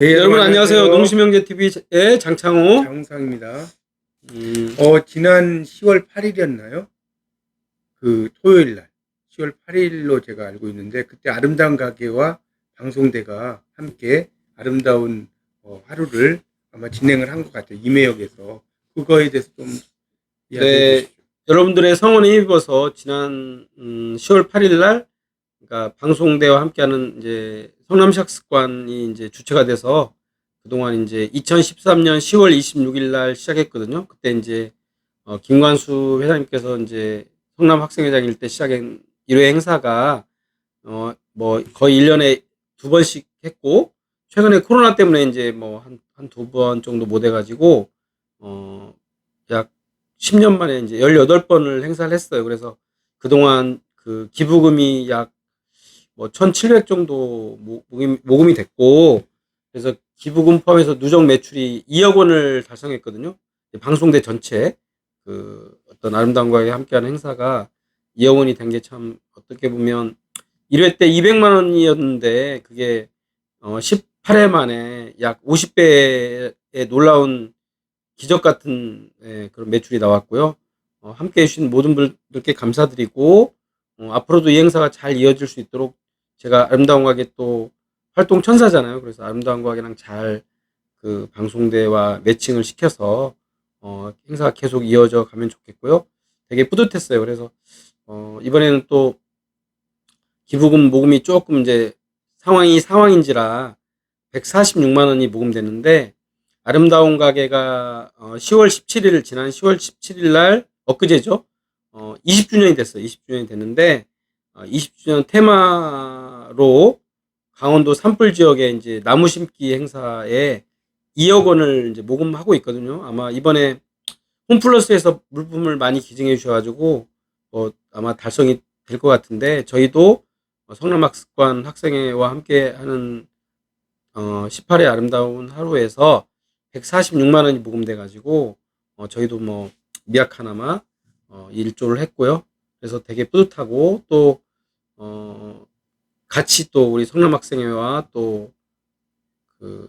네, 여러분 안녕하세요. 농심영재 TV의 장창호. 장상입니다. 음, 어, 지난 10월 8일이었나요? 그 토요일 날. 10월 8일로 제가 알고 있는데 그때 아름다운 가게와 방송대가 함께 아름다운 어, 하루를 아마 진행을 한 것 같아요. 임해역에서 그거에 대해서 좀 이야기해 네. 주시죠. 여러분들의 성원에 힘입어서 지난 음, 10월 8일 날 그러니까 방송대와 함께하는 이제 성남시학습관이 이제 주체가 돼서 그동안 이제 2013년 10월 26일 날 시작했거든요. 그때 이제 어, 김관수 회장님께서 이제 성남 학생회장일 때 시작한 1회 행사가 어, 뭐 거의 1년에 두 번씩 했고 최근에 코로나 때문에 이제 뭐 한 한 두 번 정도 못 해가지고 어, 약 10년 만에 이제 18번을 행사를 했어요. 그래서 그동안 그 기부금이 약 뭐 1,700 정도 모- 모금이, 모금이 됐고, 그래서 기부금 포함해서 누적 매출이 2억 원을 달성했거든요. 방송대 전체, 그 어떤 아름다운 과에 함께하는 행사가 2억 원이 된 게 참 어떻게 보면 1회 때 200만 원이었는데 그게 어 18회 만에 약 50배의 놀라운 기적 같은 예, 그런 매출이 나왔고요. 어, 함께 해주신 모든 분들께 감사드리고 어, 앞으로도 이 행사가 잘 이어질 수 있도록 제가 아름다운 과학의 또 활동 천사잖아요. 그래서 아름다운 과학이랑 잘 그 방송대와 매칭을 시켜서 어, 행사가 계속 이어져 가면 좋겠고요. 되게 뿌듯했어요. 그래서 어, 이번에는 또 기부금 모금이 조금 이제 상황이 상황인지라 146만 원이 모금됐는데 아름다운 가게가 어, 10월 17일 지난 10월 17일 날 엊그제죠. 어, 20주년이 됐어요. 20주년이 됐는데 어, 20주년 테마로 강원도 산불 지역에 이제 나무 심기 행사에 2억 원을 이제 모금하고 있거든요. 아마 이번에 홈플러스에서 물품을 많이 기증해 주셔가지고 어, 아마 달성이 될 것 같은데 저희도 어, 성남학습관 학생회와 함께하는 어, 18회 아름다운 하루에서 146만 원이 모금돼 가지고 어, 저희도 뭐 미약 하나마 어, 일조를 했고요. 그래서 되게 뿌듯하고 또 어, 같이 또 우리 성남학생회와 또 그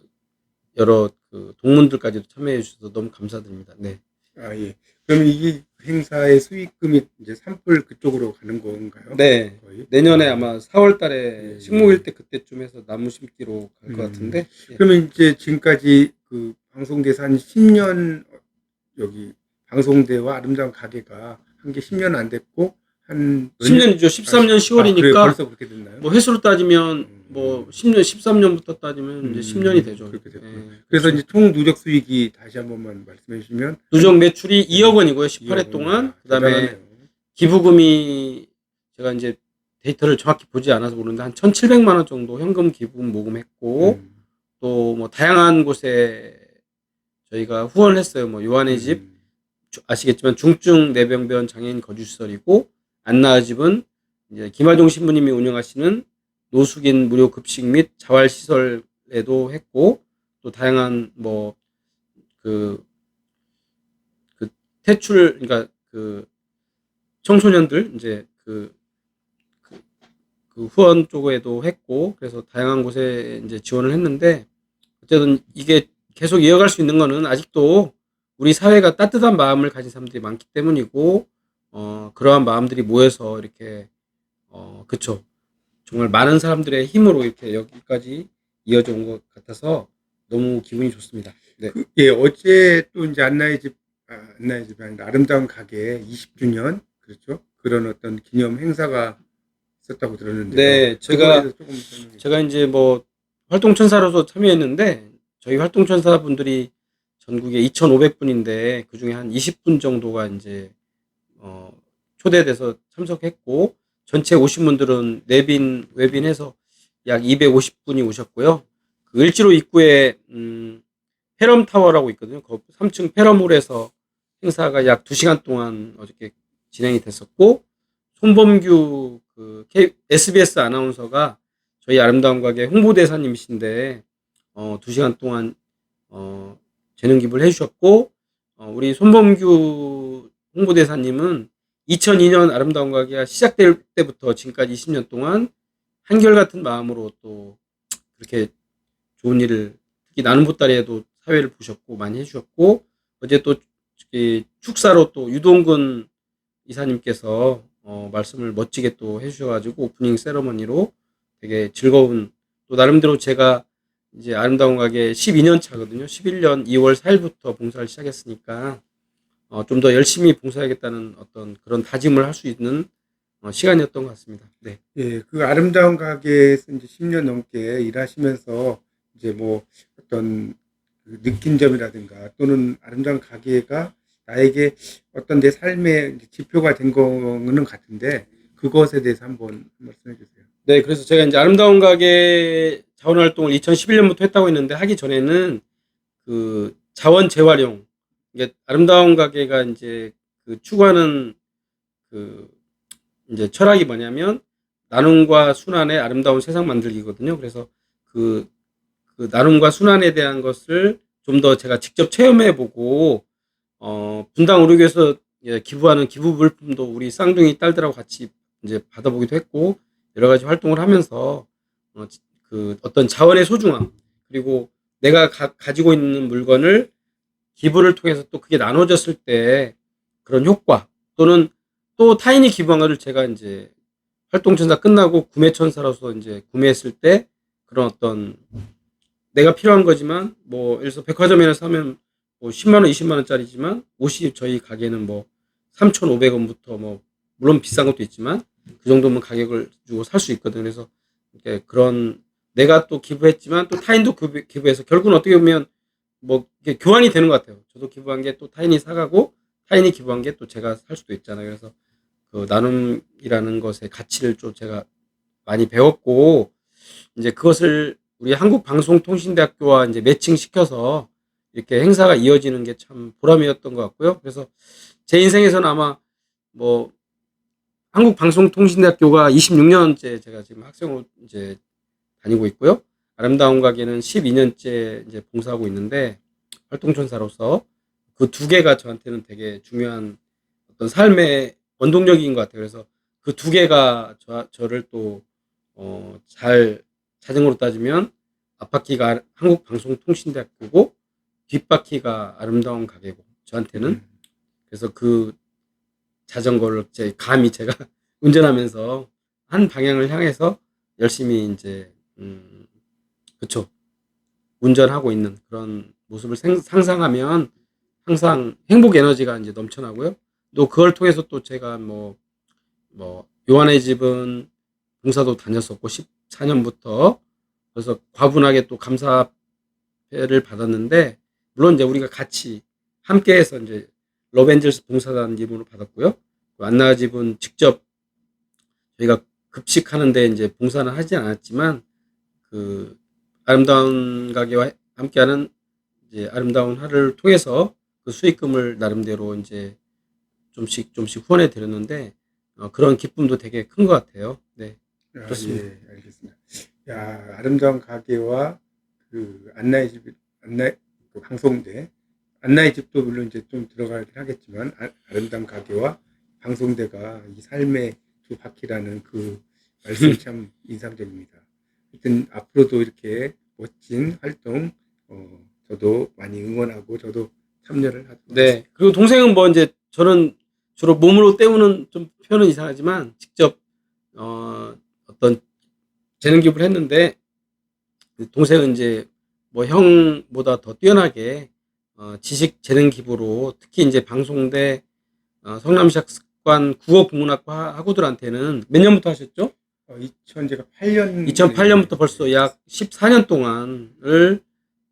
여러 그 동문들까지도 참여해 주셔서 너무 감사드립니다. 네. 아, 예. 그러면 이 행사의 수익금이 이제 산불 그쪽으로 가는 건가요? 네. 거의? 내년에 아마 4월 달에 예, 식목일 때 그때쯤 해서 나무 심기로 갈 것 음. 같은데. 예. 그러면 이제 지금까지 그 방송대에서 한 10년 여기 방송대와 아름다운 가게가 한 게 10년 안 됐고 한 10년이죠. 13년 10월이니까 아? 벌써 그렇게 됐나요? 뭐 회수로 따지면 음. 뭐 10년 13년부터 따지면 이제 음, 10년이 되죠. 그렇게 됐구나. 예. 그래서 이제 총 누적 수익이 다시 한 번만 말씀해 주시면 누적 매출이 2억 원이고요. 18회 2억 동안. 원이나 그다음에 대단하네요. 기부금이 제가 이제 데이터를 정확히 보지 않아서 모르는데 한 1,700만 원 정도 현금 기부금 모금했고 음. 또뭐 다양한 곳에 저희가 후원을 했어요. 뭐 요한의 집 음. 주- 아시겠지만 중증 내병변 장애인 거주시설이고 안나의 집은 이제 김하종 신부님이 운영하시는 노숙인 무료 급식 및 자활 시설에도 했고 또 다양한 뭐그 그 퇴출 그러니까 그 청소년들 이제 그, 그, 그 후원 쪽에도 했고 그래서 다양한 곳에 이제 지원을 했는데 어쨌든 이게 계속 이어갈 수 있는 거는 아직도 우리 사회가 따뜻한 마음을 가진 사람들이 많기 때문이고 어 그러한 마음들이 모여서 이렇게 어 그쵸 정말 많은 사람들의 힘으로 이렇게 여기까지 이어져 온 것 같아서 너무 기분이 좋습니다. 네. 그, 예, 어제 또 이제 안나의 집, 아, 안나의 집 아니라 아름다운 가게 20주년 그렇죠? 그런 어떤 기념 행사가 있었다고 들었는데, 네, 제가- 제가 이제 뭐 활동천사로서 참여했는데 저희 활동천사분들이 전국에 2,500분인데 그 중에 한 20분 정도가 이제 어, 초대돼서 참석했고 전체 오신 분들은 내빈 외빈해서 약 250분이 오셨고요. 그 을지로 입구에 음, 페럼 타워라고 있거든요. 그 3층 페럼홀에서 행사가 약 2시간 동안 어저께 진행이 됐었고 손범규 그 K- SBS 아나운서가 저희 아름다운 가게 홍보대사님이신데 어, 2시간 동안 어, 재능 기부를 해주셨고 어, 우리 손범규 홍보대사님은 2002년 아름다운 가게가 시작될 때부터 지금까지 20년 동안 한결같은 마음으로 또 그렇게 좋은 일을 특히 나눔 보따리에도 사회를 보셨고 많이 해주셨고 어제 또이 축사로 또 유동근 이사님께서 어, 말씀을 멋지게 또 해주셔가지고 오프닝 세러머니로 되게 즐거운 또 나름대로 제가 이제 아름다운 가게 12년 차거든요. 11년 2월 4일부터 봉사를 시작했으니까 어, 좀 더 열심히 봉사하겠다는 어떤 그런 다짐을 할 수 있는 어, 시간이었던 것 같습니다. 네. 예, 그 아름다운 가게에서 이제 10년 넘게 일하시면서 이제 뭐 어떤 그 느낀 점이라든가 또는 아름다운 가게가 나에게 어떤 내 삶의 지표가 된 거는 같은데 그것에 대해서 한번 말씀해 주세요. 네, 그래서 제가 이제 아름다운 가게 자원 활동을 2011년부터 했다고 했는데 하기 전에는 그 자원 재활용 이게 아름다운 가게가 이제 그 추구하는 그 이제 철학이 뭐냐면 나눔과 순환의 아름다운 세상 만들기거든요. 그래서 그, 그 나눔과 순환에 대한 것을 좀 더 제가 직접 체험해 보고 어 분당 의료교에서 예, 기부하는 기부 물품도 우리 쌍둥이 딸들하고 같이 이제 받아보기도 했고 여러 가지 활동을 하면서 어, 그 어떤 자원의 소중함 그리고 내가 가, 가지고 있는 물건을 기부를 통해서 또 그게 나눠졌을 때 그런 효과 또는 또 타인이 기부한 거를 제가 이제 활동천사 끝나고 구매천사로서 이제 구매했을 때 그런 어떤 내가 필요한 거지만 뭐 예를 들어서 백화점에서 사면 뭐 10만 원, 20만 원짜리지만 옷이 저희 가게는 뭐 3,500원부터 뭐 물론 비싼 것도 있지만 그 정도면 가격을 주고 살 수 있거든요. 그래서 그런 내가 또 기부했지만 또 타인도 기부- 기부해서 결국은 어떻게 보면 뭐 이게 교환이 되는 것 같아요. 저도 기부한 게 또 타인이 사가고 타인이 기부한 게 또 제가 살 수도 있잖아요. 그래서 그 나눔이라는 것의 가치를 좀 제가 많이 배웠고 이제 그것을 우리 한국방송통신대학교와 이제 매칭시켜서 이렇게 행사가 이어지는 게 참 보람이었던 것 같고요. 그래서 제 인생에서는 아마 뭐 한국방송통신대학교가 26년째 제가 지금 학생으로 이제 다니고 있고요. 아름다운 가게는 12년째 이제 봉사하고 있는데 활동천사로서 그 두 개가 저한테는 되게 중요한 어떤 삶의 원동력인 것 같아요. 그래서 그 두 개가 저, 저를 또, 어, 잘, 자전거로 따지면 앞바퀴가 한국방송통신대학교고 뒷바퀴가 아름다운 가게고 저한테는 음. 그래서 그 자전거를 제 감히 제가 운전하면서 한 방향을 향해서 열심히 이제 음 그쵸 운전하고 있는 그런 모습을 생- 상상하면 항상 행복 에너지가 이제 넘쳐나고요. 또 그걸 통해서 또 제가 뭐 뭐 요한의 집은 봉사도 다녔었고 14년부터 그래서 과분하게 또 감사회를 받았는데 물론 이제 우리가 같이 함께 해서 이제 러벤젤스 봉사단 이름으로 받았고요. 안나 집은 직접 저희가 급식하는데 이제 봉사는 하지 않았지만 그 아름다운 가게와 함께하는 이제 아름다운 하루를 통해서 그 수익금을 나름대로 이제 좀씩 좀씩 후원해 드렸는데 어, 그런 기쁨도 되게 큰 것 같아요. 네. 아, 그렇습니다. 예, 알겠습니다. 야, 아름다운 가게와 그 안나의 집, 안나 그 방송대, 안나의 집도 물론 이제 좀 들어가긴 하겠지만 아, 아름다운 가게와 방송대가 이 삶의 두 바퀴라는 그 말씀이 참 인상적입니다. 하여튼 앞으로도 이렇게 멋진 활동 어, 저도 많이 응원하고 저도 참여를 하도록 네. 그리고 동생은 뭐 이제 저는 주로 몸으로 때우는 좀 표현은 이상하지만 직접 어 어떤 재능 기부를 했는데 그 동생은 이제 뭐 형보다 더 뛰어나게 어 지식 재능 기부로 특히 이제 방송대 어 성남시학관 국어 국문학과 학우들한테는 몇 년부터 하셨죠? 어, 2000 제가 8년 2008년부터 벌써 약 14년 동안을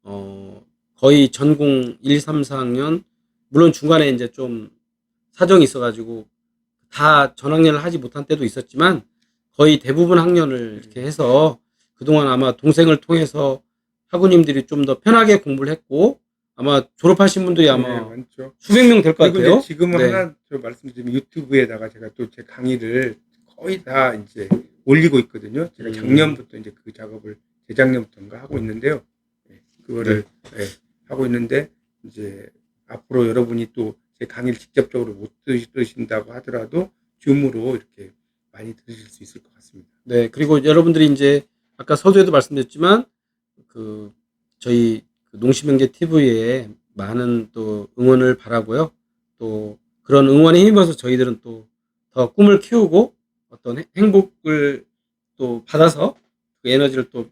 어 거의 전공 1, 3, 4학년 물론 중간에 이제 좀 사정이 있어가지고 다 전학년을 하지 못한 때도 있었지만 거의 대부분 학년을 이렇게 해서 그동안 아마 동생을 통해서 학우님들이 좀 더 편하게 공부를 했고 아마 졸업하신 분들이 네, 아마 많죠. 수백 명 될 것 같아요. 지금은 네. 하나 저 말씀드리면 유튜브에다가 제가 또 제 강의를 거의 다 이제 올리고 있거든요. 제가 음. 작년부터 이제 그 작업을 재작년부터인가 하고 있는데요. 네, 그거를 네, 하고 있는데 이제 앞으로 여러분이 또 제 강의를 직접적으로 못 들으신다고 하더라도 줌으로 이렇게 많이 들으실 수 있을 것 같습니다. 네, 그리고 여러분들이 이제 아까 서두에도 말씀드렸지만 그 저희 그 농심영재 TV에 많은 또 응원을 바라고요. 또 그런 응원에 힘입어서 저희들은 또 더 꿈을 키우고 어떤 행- 행복을 또 받아서 그 에너지를 또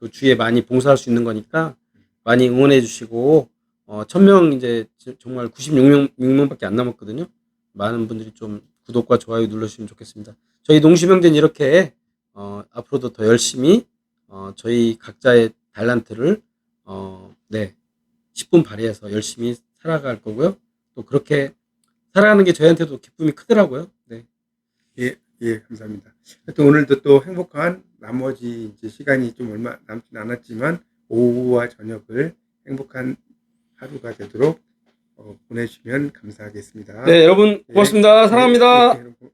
그 주위에 많이 봉사할 수 있는 거니까 많이 응원해 주시고 어, 1000명 이제 지- 정말 96명 6명밖에 안 남았거든요. 많은 분들이 좀 구독과 좋아요 눌러주시면 좋겠습니다. 저희 농심형제는 이렇게 어, 앞으로도 더 열심히 어, 저희 각자의 달란트를 어, 네 10분 발휘해서 열심히 살아갈 거고요. 또 그렇게 살아가는 게 저희한테도 기쁨이 크더라고요. 네. 예, 감사합니다. 하여튼 오늘도 또 행복한 나머지 이제 시간이 좀 얼마 남진 않았지만 오후와 저녁을 행복한 하루가 되도록 어, 보내주시면 감사하겠습니다. 네, 여러분 고맙습니다. 예, 사랑합니다. 예, 여러분